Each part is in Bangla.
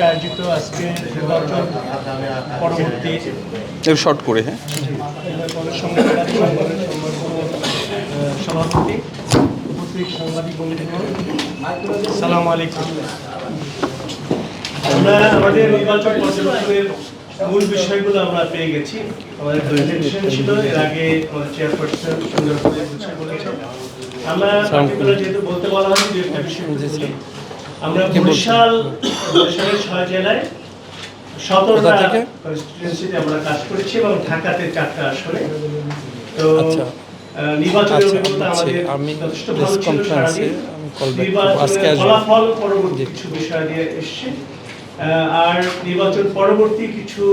কর্তৃক আয়োজিত আজকে নির্বাচন পরবর্তী একটু শর্ট করে হ্যাঁ? সভাপতি উপস্থিত সাংবাদিক বন্ধুগণ সালাম আলাইকুম। আমরা আমাদের নির্বাচন পর্যবেক্ষণের মূল বিষয়গুলো আমরা পেয়ে গেছি। আমাদের প্রেজেন্টেশন ছিল এর আগে আমাদের চেয়ারপারসন সুন্দর করে বলেছেন। আমরা যেহেতু বলতে বলা হয় যে আমরা বরিশাল বরিশালের ছয় জেলায় সতেরোটা কোথা কনস্টিটুয়েন্সিতে আমরা কাজ করেছি এবং ঢাকাতে চারটা আসনে তো আচ্ছা। নির্বাচনের আচ্ছা, অভিজ্ঞতা আচ্ছা, আমাদের যথেষ্ট ভালো ছিল সারাদিন। আমি call back করব। নির্বাচনের ফলাফল পরবর্তী কিছু বিষয় দিয়ে এসছে আর নির্বাচন পরবর্তী কিছু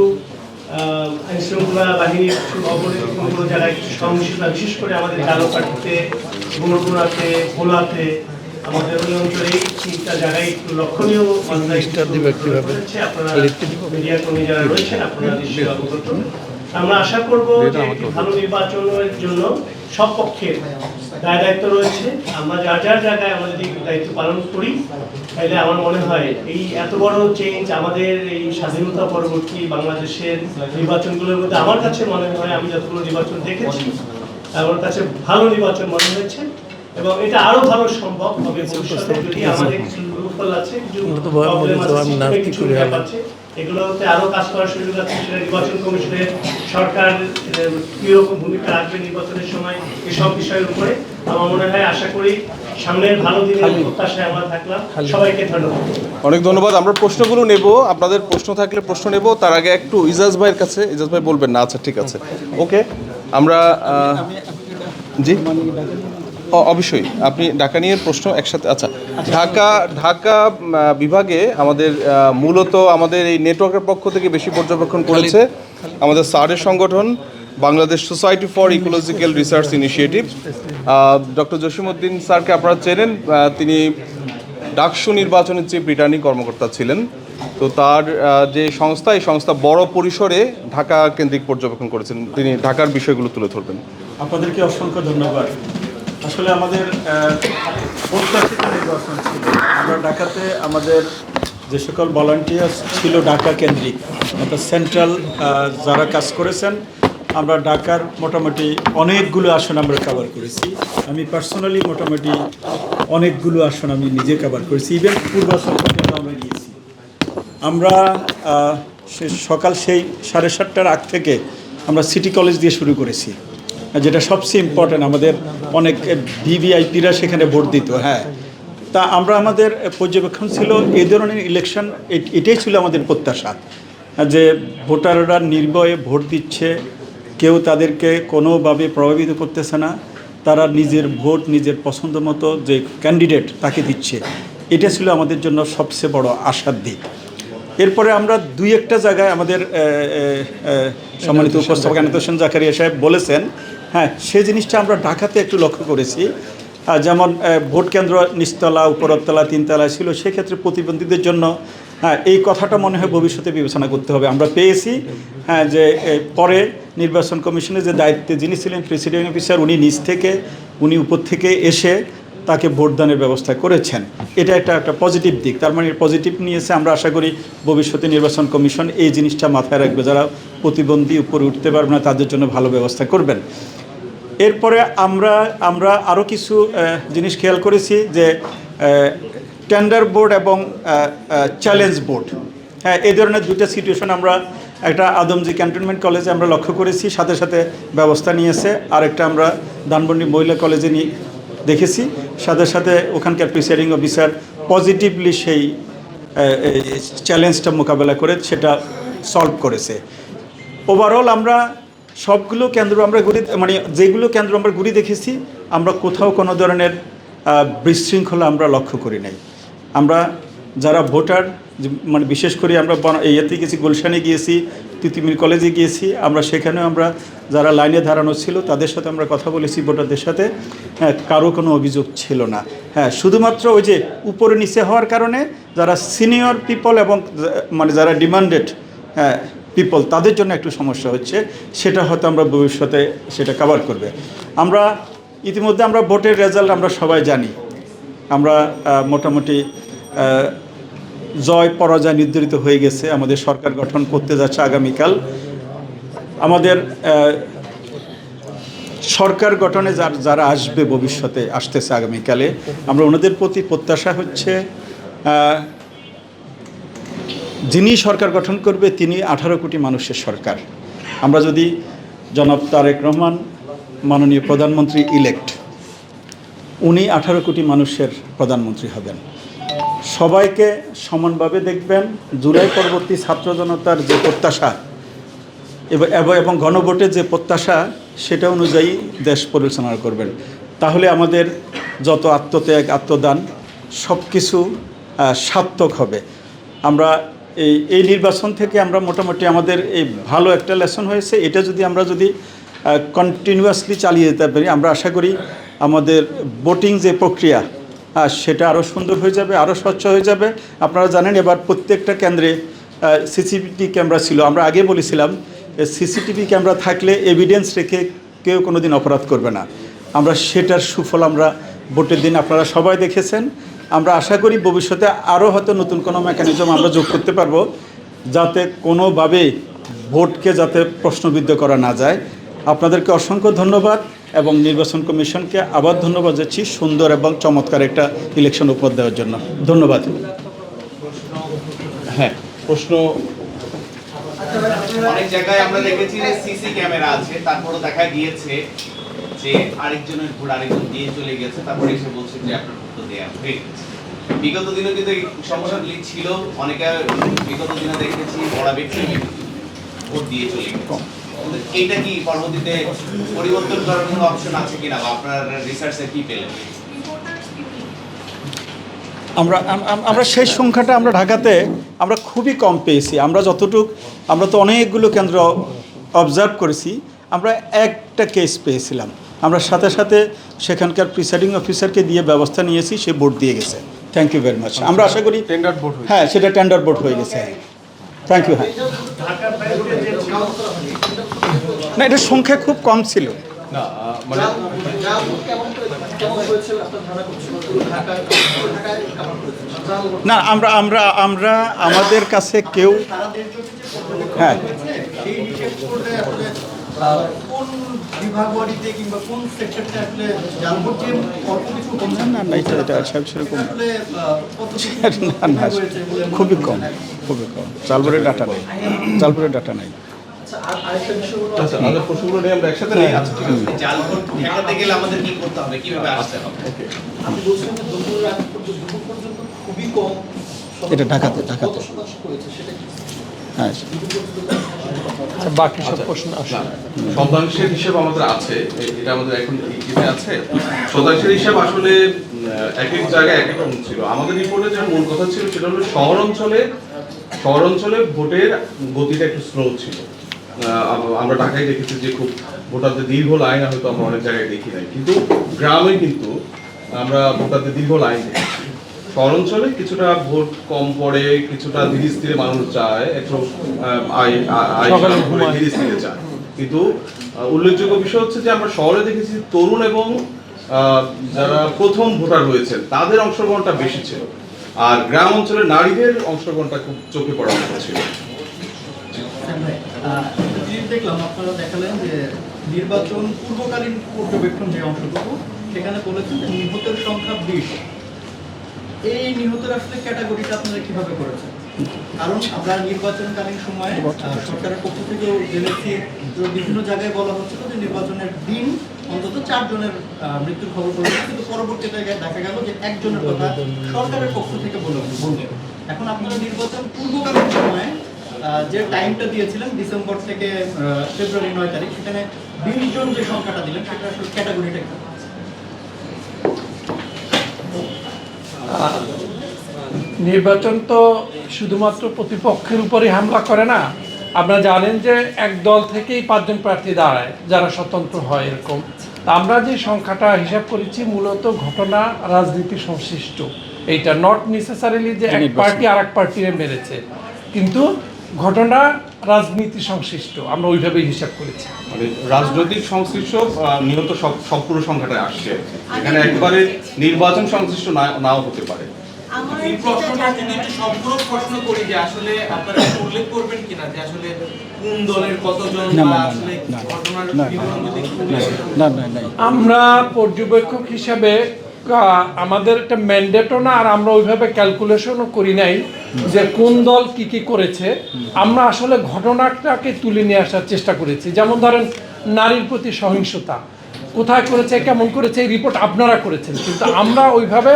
আইনশৃঙ্খলা বাহিনীর কিছু অবনতি কোনো জায়গায় কিছু সহিংসতা বিশেষ করে আমাদের গুণগুণাতে ভোলাতে আমাদের ওই অঞ্চলে তিনটা জায়গায় একটু লক্ষণীয়। আপনারা মিডিয়া কর্মী যারা রয়েছেন আপনারা নিশ্চয়ই অবগত। আমরা আশা করব যে ভালো নির্বাচনের জন্য সব পক্ষের দায় দায়িত্ব রয়েছে। আমরা যার যার জায়গায় আমরা যদি দায়িত্ব পালন করি তাহলে আমার মনে হয় এই এত বড় চেঞ্জ আমাদের এই স্বাধীনতা পরবর্তী বাংলাদেশের নির্বাচনগুলোর মধ্যে আমার কাছে মনে হয় আমি যতগুলো নির্বাচন দেখেছি আমার কাছে ভালো নির্বাচন মনে হয়েছে। এবং এটা আরও ভালো সম্ভব হবে ভবিষ্যতে যদি আমাদের কিছু আছে কিছু আমরা তো ভয় মনে problem আছে, তো আমি না শিক্ষায় কি কিছু করে আছে। এগুলোতে আরও কাজ করার সুযোগ আছে সেটা নির্বাচন কমিশনের সরকার আহ, ভূমিকা রাখবে নির্বাচনের সময় এসব বিষয়ের উপরে আমার মনে হয় আশা করি সামনের ভালো দিনের প্রত্যাশায় আমরা থাকলাম। সবাইকে ধন্যবাদ। অনেক ধন্যবাদ। আমরা প্রশ্নগুলো নেব আপনাদের প্রশ্ন থাকলে প্রশ্ন নেব তার আগে একটু ইজাজ ভাইয়ের কাছে ইজাজ ভাই বলবেন না আচ্ছা ঠিক আছে। ওকে আমরা জি? অবশ্যই। আপনি ঢাকা নিয়ে প্রশ্ন একসাথে আচ্ছা ঢাকা ঢাকা বিভাগে আমাদের মূলত আমাদের এই নেটওয়ার্কের পক্ষ থেকে বেশি পর্যবেক্ষণ করেছে আমাদের সারের সংগঠন Bangladesh society for ecological research initiative doctor Jasimuddin স্যারকে আপনারা চেনেন তিনি ডাকসু নির্বাচনের যে রিটার্নিং কর্মকর্তা ছিলেন। তো তার যে সংস্থা এই সংস্থা বড় পরিসরে ঢাকা কেন্দ্রিক পর্যবেক্ষণ করেছেন। তিনি ঢাকার বিষয়গুলো তুলে ধরবেন। আপনাদেরকে অসংখ্য ধন্যবাদ। আসলে আমাদের প্রত্যাশিত নির্বাচন ছিল। আমরা ঢাকাতে আমাদের যে সকল ভলান্টিয়ার্স ছিল ঢাকা কেন্দ্রিক, অর্থাৎ সেন্ট্রাল যারা কাজ করেছেন, আমরা ঢাকার মোটামুটি অনেকগুলো আসন আমরা কভার করেছি। আমি পার্সোনালি মোটামুটি অনেকগুলো আসন আমি নিজে কভার করেছি। ইভেন পূর্বাচল পর্যন্ত আমরা গিয়েছি। আমরা সকাল সেই সাড়ে সাতটার আগ থেকে আমরা সিটি কলেজ দিয়ে শুরু করেছি। যেটা সবচেয়ে ইম্পর্ট্যান্ট আমাদের অনেক ভিভিআইপিরা সেখানে ভোট দিত হ্যাঁ। তা আমরা আমাদের পর্যবেক্ষণ ছিল এই ধরনের ইলেকশন এটাই ছিল আমাদের প্রত্যাশা। যে ভোটাররা নির্ভয়ে ভোট দিচ্ছে কেউ তাদেরকে কোনোভাবে প্রভাবিত করতেছে না তারা নিজের ভোট নিজের পছন্দ মতো যে ক্যান্ডিডেট তাকে দিচ্ছে। এটা ছিল আমাদের জন্য সবচেয়ে বড় আশার দিক। এরপরে আমরা দুই একটা জায়গায় আমাদের সম্মানিত উপস্থাপক আনাত হোসেন জাকারিয়া সাহেব বলেছেন হ্যাঁ সে জিনিসটা আমরা ঢাকাতে একটু লক্ষ্য করেছি। যেমন ভোট কেন্দ্র নিচতলা, উপরতলা, তিনতলা ছিল, সেক্ষেত্রে প্রতিবন্ধীদের জন্য হ্যাঁ এই কথাটা মনে হয় ভবিষ্যতে বিবেচনা করতে হবে। আমরা পেয়েছি হ্যাঁ যে পরে নির্বাচন কমিশনের যে দায়িত্বে যিনি ছিলেন প্রেসিডেন্ট অফিসার, উনি নিচ থেকে, উনি উপর থেকে এসে তাকে ভোটদানের ব্যবস্থা করেছেন। এটা একটা একটা পজিটিভ দিক। তার মানে পজিটিভ নিয়েছে, আমরা আশা করি ভবিষ্যতে নির্বাচন কমিশন এই জিনিসটা মাথায় রাখবে। যারা প্রতিবন্ধী উপরে উঠতে পারবে না, তাদের জন্য ভালো ব্যবস্থা করবেন। এরপরে আমরা আমরা আরও কিছু জিনিস খেয়াল করেছি যে টেন্ডার বোর্ড এবং চ্যালেঞ্জ বোর্ড হ্যাঁ এই ধরনের দুইটা সিচুয়েশন আমরা একটা আদমজি ক্যান্টনমেন্ট কলেজে আমরা লক্ষ্য করেছি, সাথে সাথে ব্যবস্থা নিয়েছে। আরেকটা আমরা ধানমন্ডি মহিলা কলেজে নিয়ে দেখেছি। সাথে সাথে ওখানকার প্রিসাইডিং অফিসার পজিটিভলি সেই চ্যালেঞ্জটা মোকাবেলা করে সেটা সলভ করেছে। ওভারঅল আমরা সবগুলো কেন্দ্র আমরা ঘুরে মানে যেগুলো কেন্দ্র আমরা ঘুরে দেখেছি, আমরা কোথাও কোনো ধরনের বিশৃঙ্খলা আমরা লক্ষ্য করি নাই। আমরা যারা ভোটার মানে বিশেষ করে আমরা ইয়েতে গেছি, গুলশানে গিয়েছি, তিতুমির কলেজে গিয়েছি, আমরা সেখানেও আমরা যারা লাইনে দাঁড়ানো ছিল, তাদের সাথে আমরা কথা বলেছি ভোটারদের সাথে। হ্যাঁ কারও কোনো অভিযোগ ছিল না। হ্যাঁ শুধুমাত্র ওই যে উপরে নিচে হওয়ার কারণে যারা সিনিয়র পিপল এবং মানে যারা ডিমান্ডেড হ্যাঁ পিপল তাদের জন্য একটু সমস্যা হচ্ছে, সেটা হয়তো আমরা ভবিষ্যতে সেটা কভার করবে। আমরা ইতিমধ্যে আমরা ভোটের রেজাল্ট আমরা সবাই জানি। আমরা মোটামুটি জয় পরাজয় নির্ধারিত হয়ে গেছে, আমাদের সরকার গঠন করতে যাচ্ছে আগামীকাল। আমাদের সরকার গঠনে যার, যারা আসবে ভবিষ্যতে, আসতেছে আগামীকালে, আমরা ওনাদের প্রতি প্রত্যাশা হচ্ছে যিনি সরকার গঠন করবে, তিনি আঠারো কোটি মানুষের সরকার। আমরা যদি জনাব তারেক রহমান, মাননীয় প্রধানমন্ত্রী ইলেক্ট উনি আঠারো কোটি মানুষের প্রধানমন্ত্রী হবেন। সবাইকে সমানভাবে দেখবেন, জুলাই পরবর্তী ছাত্র জনতার যে প্রত্যাশা, এব- গণভোটের যে প্রত্যাশা, সেটা অনুযায়ী দেশ পরিচালনা করবেন। তাহলে আমাদের যত আত্মত্যাগ, আত্মদান সব কিছু সার্থক হবে। আমরা এই এই নির্বাচন থেকে আমরা মোটামুটি আমাদের এই ভালো একটা লেসন হয়েছে। এটা যদি আমরা যদি কন্টিনিউয়াসলি চালিয়ে যেতে পারি, আমরা আশা করি আমাদের ভোটিং যে প্রক্রিয়া সেটা আরও সুন্দর হয়ে যাবে আরও স্বচ্ছ হয়ে যাবে। আপনারা জানেন, এবার প্রত্যেকটা কেন্দ্রে সিসিটিভি ক্যামেরা ছিল। আমরা আগে বলেছিলাম সিসিটিভি ক্যামেরা থাকলে এভিডেন্স রেখে কেউ কোনো দিন অপরাধ করবে না। আমরা সেটার সুফল আমরা ভোটের দিন আপনারা সবাই দেখেছেন। আমরা আশা করি ভবিষ্যতে আরও হয়তো নতুন কোনো মেকানিজম আমরা যোগ করতে পারব, যাতে কোনোভাবে ভোটকে যাতে প্রশ্নবিদ্ধ করা না যায়। আপনাদেরকে অসংখ্য ধন্যবাদ এবং নির্বাচন কমিশনকে আবার ধন্যবাদ যাচ্ছি সুন্দর এবং চমৎকার একটা ইলেকশন উপহার দেওয়ার জন্য। ধন্যবাদ। হ্যাঁ প্রশ্ন। অনেক জায়গায় আমরা দেখেছি যে সিসি ক্যামেরা আছে, তারপরও দেখা গিয়েছে। যে আরেকজনের ভোট আরেকজন দিয়ে চলে গেছে, তারপরে এসে বলছে যে আপনার ভোট দেয়া হয়ে বিগত দিনে কিন্তু এই সমস্যাগুলি ছিল, অনেকে বিগত দিনে দেখেছি, বড় ব্যক্তি ভোট দিয়ে চলে গেছে। এইটা কি পরবর্তীতে পরিবর্তন করার কোনো অপশন আছে কিনা, বা আপনার রিসার্চে কি পেলেন? আমরা, আম- আম- আমরা সেই সংখ্যাটা আমরা ঢাকাতে আমরা খুবই কম পেয়েছি। আমরা যতটুক, আমরা তো অনেকগুলো কেন্দ্র অবজার্ভ করেছি, আমরা একটা কেস পেয়েছিলাম। আমরা সাথে সাথে সেখানকার প্রিসাইডিং অফিসারকে দিয়ে ব্যবস্থা নিয়েছি সে ভোট দিয়ে গেছে। থ্যাংক ইউ ভেরি মাচ আমরা আশা করি টেন্ডার ভোট হ্যাঁ সেটা টেন্ডার ভোট হয়ে গেছে। থ্যাংক ইউ হ্যাঁ। না এটা সংখ্যা খুব কম ছিল। না মানে না আমরা আমরা আমরা আমাদের কাছে কেউ হ্যাঁ সেই হিসেব করলে আসলে আহ, কোন বিভাগওয়ারিতে কিংবা কোন সেক্টরটা আসলে জালভোট যে অল্প কিছু না না এটা এটা সেরকম না খুবই হয়? কম খুবই কম। চালপুরের ডাটা নেই। চালপুরের ডাটা নেই। আচ্ছা, আর আরেকটা বিষয় হলো আচ্ছা আমাদের প্রশ্নগুলো নিয়ে আমরা একসাথে নেই। আচ্ছা ঠিক আছে। জাল ভোট ঠেকাতে গেলে আমাদের কি করতে হবে? কীভাবে আসতে হবে? আপনি বলছেন যে দুপুর আগ পর্যন্ত দুপুর পর্যন্ত খুবই কম। এটা ঢাকাতে, ঢাকাতে। হ্যাঁ বাকি সব প্রশ্ন আসে শতাংশের হিসেব আমাদের আছে এটা আমাদের এখন ইতে আছে? শতাংশের হিসাব আসলে এক এক জায়গায় এক এক রকম ছিল। আমাদের রিপোর্টে যে মূল কথা ছিল সেটা হলো শহর অঞ্চলে শহর অঞ্চলে ভোটের গতিটা একটু স্লো ছিল। আমরা ঢাকায় দেখেছি যে খুব ভোটারদের দীর্ঘ লাইন হয়তো আমরা অনেক জায়গায় দেখি নাই। কিন্তু গ্রামে কিন্তু আমরা ভোটারদের দীর্ঘ লাইন দেখেছি। শহর অঞ্চলে কিছুটা ভোট কম পড়ে কিছুটা ধীরে স্থিরে মানুষ যায় একটু। ধীরে স্থিরে যায়। কিন্তু উল্লেখযোগ্য বিষয় হচ্ছে যে আমরা শহরে দেখেছি তরুণ এবং যারা প্রথম ভোটার রয়েছেন তাদের অংশগ্রহণটা বেশি ছিল। আর গ্রাম অঞ্চলে নারীদের অংশগ্রহণটা খুব চোখে পড়ার মতো ছিল। দেখলাম আপনারা দেখালেন যে নির্বাচন পূর্বকালীন পর্যবেক্ষণ যে অংশটুকু সেখানে বলেছেন যে নিহতের সংখ্যা বিশ। এই নিহতের আসলে ক্যাটাগরিটা আপনারা কীভাবে করেছেন? কারণ আমরা নির্বাচনকালীন সময়ে সরকারের পক্ষ থেকেও জেনেছি বিভিন্ন জায়গায় বলা হচ্ছিল যে নির্বাচনের দিন অন্তত চারজনের মৃত্যুর খবর পড়েছে কিন্তু পরবর্তী জায়গায় দেখা গেল যে একজনের কথা সরকারের পক্ষ থেকে বলে এখন আপনারা নির্বাচন পূর্বকালীন সময়ে যে টাইমটা দিয়েছিলেন, ডিসেম্বর থেকে ফেব্রুয়ারি নয় তারিখ, সেখানে বিশ জন যে সংখ্যাটা দিলেন, সেটা ক্যাটাগরিটা নির্বাচন তো শুধুমাত্র প্রতিপক্ষের উপরে হামলা করে না। আপনারা জানেন যে এক দল থেকেই পাঁচজন প্রার্থী দাঁড়ায় যারা স্বতন্ত্র হয় এরকম। আমরা যে সংখ্যাটা হিসাব করেছি মূলত ঘটনা রাজনীতি সংশ্লিষ্ট। এইটা নট নেসেসারিলি যে এক পার্টি আর এক পার্টিরে মেরেছে। কিন্তু ঘটনা রাজনীতি সংশ্লিষ্ট আমরা ওইভাবেই হিসাব করেছি মানে রাজনৈতিক সংশ্লিষ্ট নিহত সব সব পুরো সংখ্যাটা আসছে এখানে একবারে নির্বাচন সংশ্লিষ্ট নাও হতে পারে এই প্রশ্নটা যদি একটু সম্পূরক প্রশ্ন করি যে আসলে আপনারা উল্লেখ করবেন কিনা যে আসলে কোন দলের কতজন না, বা না, না, আসলে ঘটনার বিবরণ যদি একটু উল্লেখ করেন। না না না আমরা পর্যবেক্ষক হিসাবে আমাদের একটা ম্যান্ডেটও না, আর আমরা ওইভাবে ক্যালকুলেশনও করি নাই যে কোন দল কি কি করেছে। আমরা আসলে ঘটনাটাকে তুলে নিয়ে আসার চেষ্টা করেছি। যেমন ধরেন, নারীর প্রতি সহিংসতা। কোথায় করেছে, কেমন করেছে, এই রিপোর্ট আপনারা করেছেন। কিন্তু আমরা ওইভাবে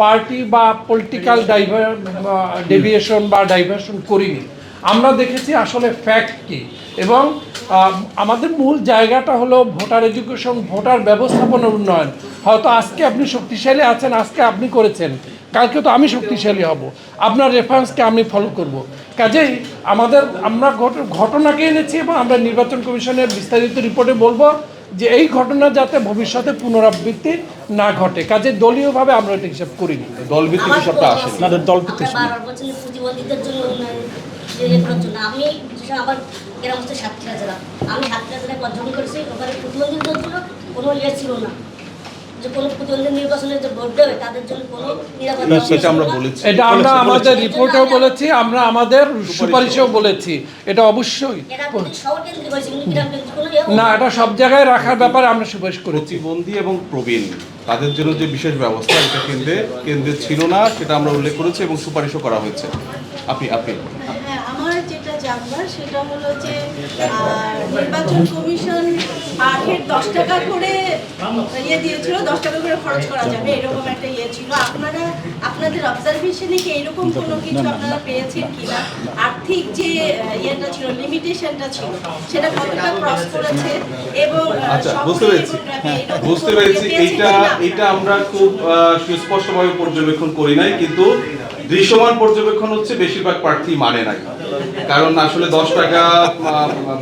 পার্টি বা পলিটিক্যাল ডাইভার ডেভিয়েশন বা ডাইভার্সন করিনি। আমরা দেখেছি আসলে ফ্যাক্ট কি। এবং আমাদের মূল জায়গাটা হলো ভোটার এডুকেশন ভোটার ব্যবস্থাপনার উন্নয়ন। হয়তো আজকে আপনি শক্তিশালী আছেন আজকে আপনি করেছেন। কালকে তো আমি শক্তিশালী হব। আপনার রেফারেন্সকে আমি ফলো করব। কাজেই আমাদের আমরা ঘট- ঘটনাকে এনেছি এবং আমরা নির্বাচন কমিশনের বিস্তারিত রিপোর্টে বলব যে এই ঘটনা যাতে ভবিষ্যতে পুনরাবৃত্তি না ঘটে। কাজে দলীয়ভাবে আমরা এটা হিসাব করিনি। দলভিত্তিক হিসাবটা আসে না, দলভিত্তিক ইয়ে করার জন্য আমি আমার গ্রাম হচ্ছে সাতক্ষীরা জেলা আমি সাতক্ষীরা জেলায় পর্যটন করেছি ওখানে প্রতিবন্ধীদের জন্য কোনো ইয়ে ছিল না। যে কোনো প্রতিবন্ধী নির্বাচনে যে ভোট দেবে তাদের জন্য কোনো নিরাপত্তা ছিল এটা আমরা আমাদের রিপোর্টেও বলেছি আমরা আমাদের সুপারিশেও বলেছি। এটা অবশ্যই। না এটা সব জায়গায় রাখার ব্যাপারে আমরা সুপারিশ করেছি। প্রতিবন্ধী এবং প্রবীণ তাদের জন্য যে বিশেষ ব্যবস্থা এটা কেন্দ্রে কেন্দ্রে ছিল না সেটা আমরা উল্লেখ করেছি এবং সুপারিশও করা হয়েছে। আপনি আপনি। যেটা সেটা হলো যে নির্বাচন কমিশন আখের দশ টাকা করে ইয়ে দিয়েছিল দশ টাকা করে খরচ করা যাবে এরকম একটা ইয়ে ছিল। আপনারা আপনাদের অবজারভেশনে কি এরকম কোনো কিছু আপনারা পেয়েছেন কিনা? আর্থিক যে ইয়েটা ছিল লিমিটেশনটা ছিল সেটা কতটা ক্রস করেছে? এবং আচ্ছা বুঝতে পেরেছি। এরকম বুঝতে পেরেছি। ইয়ে পেয়েছেন এইটা এইটা আমরা খুব সুস্পষ্টভাবে পর্যবেক্ষণ করি নাই কিন্তু দৃশ্যমান পর্যবেক্ষণ হচ্ছে বেশিরভাগ প্রার্থী মানে নাই। কারণ আসলে দশ টাকা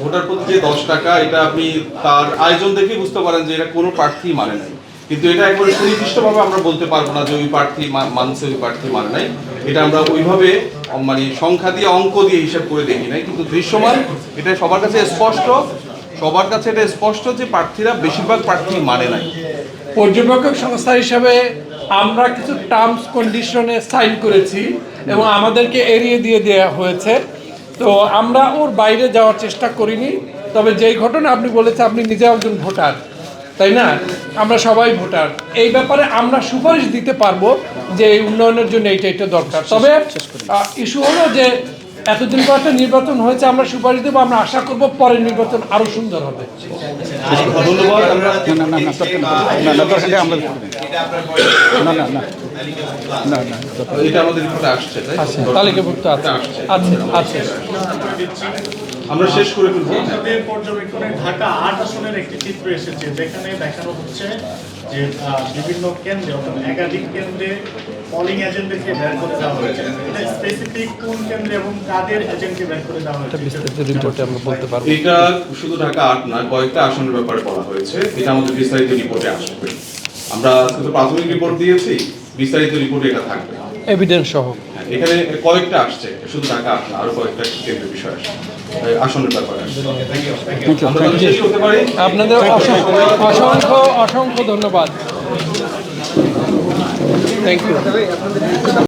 ভোটার প্রতি যে দশ টাকা, এটা আপনি তার আয়োজন দেখে বুঝতে পারেন যে এটা কোনো প্রার্থী মানে নাই। কিন্তু এটা একবারে সুনির্দিষ্টভাবে আমরা বলতে পারব না যে ওই প্রার্থী মা- মানছে ওই প্রার্থী মানে নাই। এটা আমরা ওইভাবে মানে সংখ্যা দিয়ে, অঙ্ক দিয়ে হিসাব করে দেখি নাই। কিন্তু দৃশ্যমান, এটা সবার কাছে স্পষ্ট। সবার কাছে এটা স্পষ্ট যে প্রার্থীরা বেশিরভাগ প্রার্থী মানে নাই। পর্যবেক্ষক সংস্থা হিসাবে আমরা কিছু টার্মস কন্ডিশনে সাইন করেছি এবং আমাদেরকে এড়িয়ে দিয়ে দেওয়া হয়েছে তো আমরা ওর বাইরে যাওয়ার চেষ্টা করিনি তবে যেই ঘটনা আপনি বলেছেন আপনি নিজেও একজন ভোটার তাই না আমরা সবাই ভোটার এই ব্যাপারে আমরা সুপারিশ দিতে পারব যে এই উন্নয়নের জন্য এইটা এটা দরকার তবে ইস্যু হলো যে এতদিন পর একটা নির্বাচন হয়েছে আমরা সুপারিশ দেবো আমরা আশা করব পরের নির্বাচন আরও সুন্দর হবে ধন্যবাদ আমরা না, না, না, না, না, না, দরকার নেই, আমরা- এটা আপনার না না। না তালিকাভুক্ত না না দরকার এটা আমাদের রিপোর্টে আসছে আছে তালিকাভুক্ত আছে। আছে আছে। আমরা শেষ করে ফেলব। পর্যবেক্ষণে ঢাকা আট আসনের একটি চিত্র এসেছে যেখানে দেখানো হচ্ছে যে বিভিন্ন কেন্দ্রে অর্থাৎ একাধিক কেন্দ্রে পলিং এজেন্টদেরকে বের করে দেওয়া হয়েছে। এটা স্পেসিফিক কোন কেন্দ্রে এবং কাদের এজেন্টকে বের করে দেওয়া হয়েছে? বিস্তারিত রিপোর্টে আমরা বলতে পারব। এটা শুধু ঢাকা আট না কয়েকটা আসনের ব্যাপারে বলা হয়েছে। এটা আমাদের বিস্তারিত রিপোর্টে আসবে। আমরা শুধু প্রাথমিক রিপোর্ট দিয়েছি বিস্তারিত রিপোর্ট এটা থাকবে। এভিডেন্স সহ। হ্যাঁ, এখানে কয়েকটা আসছে শুধু ঢাকা আসছে আরও কয়েকটা কেন্দ্রের বিষয় আসছে। আসনের ব্যাপারে আপনাদের অসংখ্য অসংখ্য অসংখ্য ধন্যবাদ। Thank you